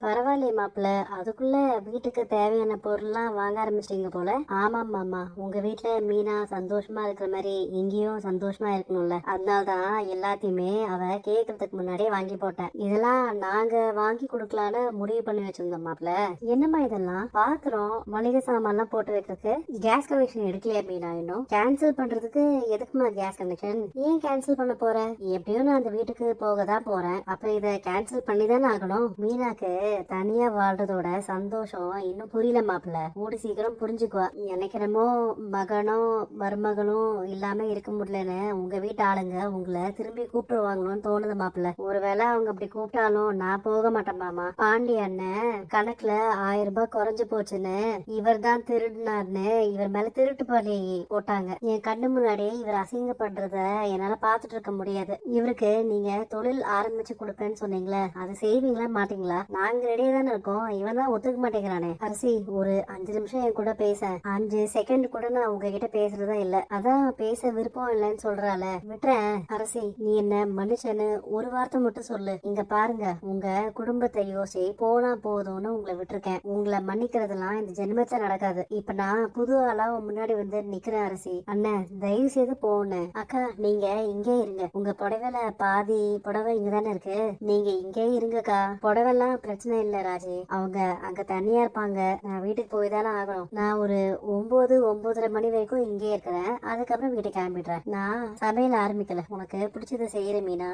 para பரவாயில்லையே மாப்பிள்ள. அதுக்குள்ள வீட்டுக்கு தேவையான பொருள்லாம் வாங்க ஆரம்பிச்சிட்டீங்க போல. ஆமாம் மாமா. உங்க வீட்டுல மீனா சந்தோஷமா இருக்கிற மாதிரி இங்கேயும் சந்தோஷமா இருக்கணும்ல. அதனால தான் எல்லாத்தையுமே அவ கேக்குறதுக்கு முன்னாடியே வாங்கி போட்டேன். இதெல்லாம் நாங்க வாங்கி கொடுக்கலான்னு முடிவு பண்ணி வச்சிருந்தோம் மாப்பிள்ள. என்னம்மா இதெல்லாம்? பாக்குறோம் மளிகை சாமான்லாம் போட்டு வைக்கிறதுக்கு. கேஸ் கனெக்ஷன் எடுக்கலையா மீனா இன்னும்? கேன்சல் பண்றதுக்கு எதுக்குமா கேஸ் கனெக்ஷன் ஏன் கேன்சல் பண்ண போற? எப்படியும் நான் அந்த வீட்டுக்கு போக தான் போறேன். அப்ப இத கேன்சல் பண்ணி தானே ஆகணும். மீனாக்கு தனியா வாழ்றதோட சந்தோஷம். இன்னும் புரியல மாப்பிள்ள. கூடி சீக்கிரம் புரிஞ்சுக்குவா நினைக்கிறமோ மகனும் மருமகளும் இல்லாம இருக்க முடியலன்னு உங்க வீட்டு ஆளுங்க உங்களை திரும்பி கூப்பிடுவாங்களோன்னு தோணுது மாப்பிள்ள. ஒருவேளை அவங்க அப்படி கூப்பிட்டாலும் நான் போக மாட்டேன் மாமா. பாண்டி அண்ணன் கணக்குல ஆயிரம் ரூபாய் குறைஞ்சு போச்சுன்னு இவர் தான் திருடினார்னு இவர் மேல திருட்டு பழி போட்டாங்க. என் கண்ணு முன்னாடியே இவர் அசிங்கப்படுறத என்னால பாத்துட்டு இருக்க முடியாது. இவருக்கு நீங்க தொழில் ஆரம்பிச்சு கொடுப்பேன்னு சொன்னீங்களே அது செய்வீங்களா மாட்டீங்களா? நாங்க ரெடியா தானே இருக்கோம். இவன் தான் ஒத்துக்க மாட்டேங்கிறானே. அரசி ஒரு அஞ்சு நிமிஷம் என் கூட பேச. அஞ்சு செகண்ட் கூட நான் உங்ககிட்ட பேசுறதா இல்ல. அதான் பேச விருப்பம் இல்லைன்னு சொல்றால விட்டுறேன். அரசி நீ என்ன மனுஷன்னு ஒரு வார்த்தை மட்டும் சொல்லு. இங்க பாருங்க உங்க குடும்பத்தை யோசி. போனா போதும்னு உங்களை விட்டுருக்கேன். உங்களை மன்னிக்கிறதுலாம் இந்த ஜென்மத்துல நடக்காது. இப்ப நான் புது ஆளா முன்னாடி வந்து நிக்கிறேன் அரசி. அண்ணன் தயவு செய்து போன அக்கா நீங்க இங்கே இருங்க. உங்க புடவைல பாதி புடவை இங்கதானே இருக்கு. நீங்க இங்கே இருங்கக்கா. புடவைலாம் பிரச்சனை இல்ல. இல்ல ராஜி. அவங்க அங்க தனியா இருப்பாங்க. நான் வீட்டுக்கு போய் தானே ஆகணும். நான் ஒரு ஒன்பது ஒன்பதரை மணி வரைக்கும் இங்கே இருக்கிறேன். அதுக்கப்புறம் வீட்டுக்கு கிளம்பிடுறேன். நான் சமையல் ஆரம்பிக்கல. உனக்கு பிடிச்சதை செய்யற மீனா?